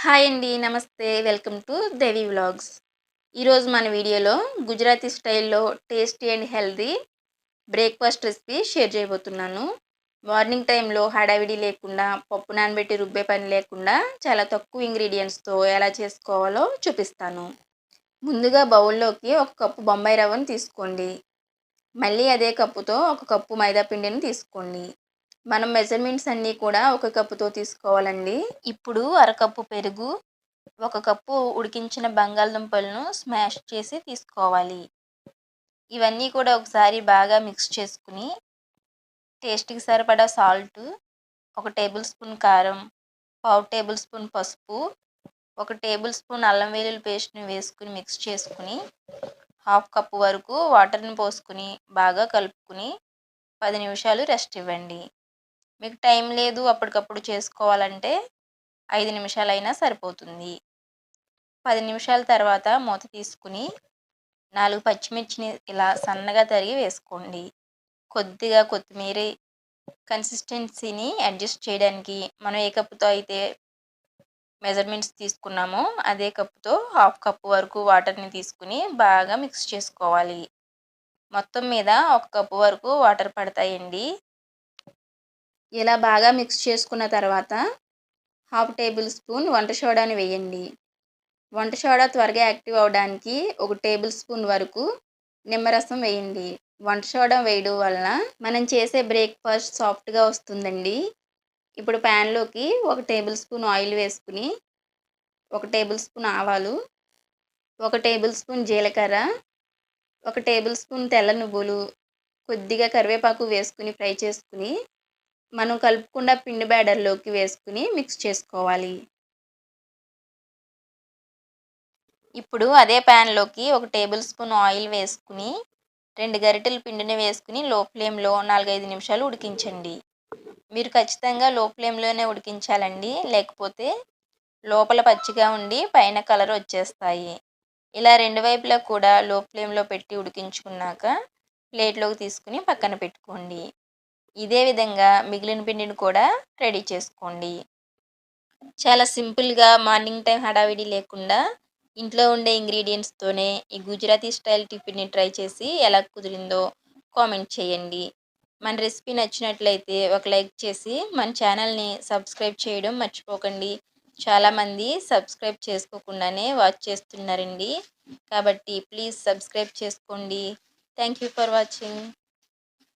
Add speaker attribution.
Speaker 1: Hi అండి నమస్తే. Welcome to Devi vlogs. ఈరోజు మన వీడియోలో గుజరాతీ స్టైల్లో tasty and healthy breakfast recipe share చేయబోతున్నాను. మార్నింగ్ టైంలో హడావిడి లేకుండా పప్పు నానబెట్టి రుబ్బే పని లేకుండా చాలా తక్కువ ఇంగ్రీడియంట్స్తో ఎలా చేసుకోవాలో చూపిస్తాను. ముందుగా బౌల్లోకి ఒక కప్పు బొంబాయి రవ్వను తీసుకోండి. మళ్ళీ అదే కప్పుతో ఒక కప్పు మైదా పిండిని తీసుకోండి. మనం మెజర్మెంట్స్ అన్నీ కూడా ఒక కప్పుతో తీసుకోవాలండి. ఇప్పుడు అరకప్పు పెరుగు ఒక కప్పు ఉడికించిన బంగాళదుంపలను స్మాష్ చేసి తీసుకోవాలి. ఇవన్నీ కూడా ఒకసారి బాగా మిక్స్ చేసుకుని టేస్ట్కి సరిపడా సాల్ట్ ఒక టేబుల్ స్పూన్ కారం పావు టేబుల్ స్పూన్ పసుపు ఒక టేబుల్ స్పూన్ అల్లం వెల్లుల్లి పేస్ట్ని వేసుకుని మిక్స్ చేసుకుని హాఫ్ కప్పు వరకు వాటర్ని పోసుకుని బాగా కలుపుకుని పది నిమిషాలు రెస్ట్ ఇవ్వండి. మీకు టైం లేదు అప్పటికప్పుడు చేసుకోవాలంటే ఐదు నిమిషాలైనా సరిపోతుంది. పది నిమిషాల తర్వాత మూత తీసుకుని నాలుగు పచ్చిమిర్చిని ఇలా సన్నగా తరిగి వేసుకోండి. కొద్దిగా కొత్తిమీర కన్సిస్టెన్సీని అడ్జస్ట్ చేయడానికి మనం ఏ కప్పుతో అయితే మెజర్మెంట్స్ తీసుకున్నామో అదే కప్పుతో హాఫ్ కప్పు వరకు వాటర్ని తీసుకుని బాగా మిక్స్ చేసుకోవాలి. మొత్తం మీద ఒక కప్పు వరకు వాటర్ పడతాయండి. ఇలా బాగా మిక్స్ చేసుకున్న తర్వాత హాఫ్ టేబుల్ స్పూన్ వంట సోడాని వేయండి. వంట సోడా త్వరగా యాక్టివ్ అవడానికి ఒక టేబుల్ స్పూన్ వరకు నిమ్మరసం వేయండి. వంట సోడా వేయడం వలన మనం చేసే బ్రేక్ఫాస్ట్ సాఫ్ట్గా వస్తుందండి. ఇప్పుడు ప్యాన్లోకి ఒక టేబుల్ స్పూన్ ఆయిల్ వేసుకుని ఒక టేబుల్ స్పూన్ ఆవాలు ఒక టేబుల్ స్పూన్ జీలకర్ర ఒక టేబుల్ స్పూన్ తెల్ల నువ్వులు కొద్దిగా కరివేపాకు వేసుకుని ఫ్రై చేసుకుని మనం కలుపుకుండా పిండి బ్యాడర్లోకి వేసుకుని మిక్స్ చేసుకోవాలి. ఇప్పుడు అదే ప్యాన్లోకి ఒక టేబుల్ స్పూన్ ఆయిల్ వేసుకుని రెండు గరిటెల పిండిని వేసుకుని లో ఫ్లేమ్లో నాలుగైదు నిమిషాలు ఉడికించండి. మీరు ఖచ్చితంగా లో ఫ్లేమ్లోనే ఉడికించాలండి లేకపోతే లోపల పచ్చిగా ఉండి పైన కలర్ వచ్చేస్తాయి. ఇలా రెండు వైపులా కూడా లో ఫ్లేమ్లో పెట్టి ఉడికించుకున్నాక ప్లేట్లోకి తీసుకుని పక్కన పెట్టుకోండి. ఇదే విధంగా మిగిలిన పిండిని కూడా రెడీ చేసుకోండి. చాలా సింపుల్గా మార్నింగ్ టైం హడావిడి లేకుండా ఇంట్లో ఉండే ఇంగ్రీడియంట్స్తోనే ఈ గుజరాతీ స్టైల్ టిఫిన్ని ట్రై చేసి ఎలా కుదిరిందో కామెంట్ చేయండి. మన రెసిపీ నచ్చినట్లయితే ఒక లైక్ చేసి మన ఛానల్ని సబ్స్క్రైబ్ చేయడం మర్చిపోకండి. చాలామంది సబ్స్క్రైబ్ చేసుకోకుండానే వాచ్ చేస్తున్నారండి. కాబట్టి ప్లీజ్ సబ్స్క్రైబ్ చేసుకోండి. Thank you for watching.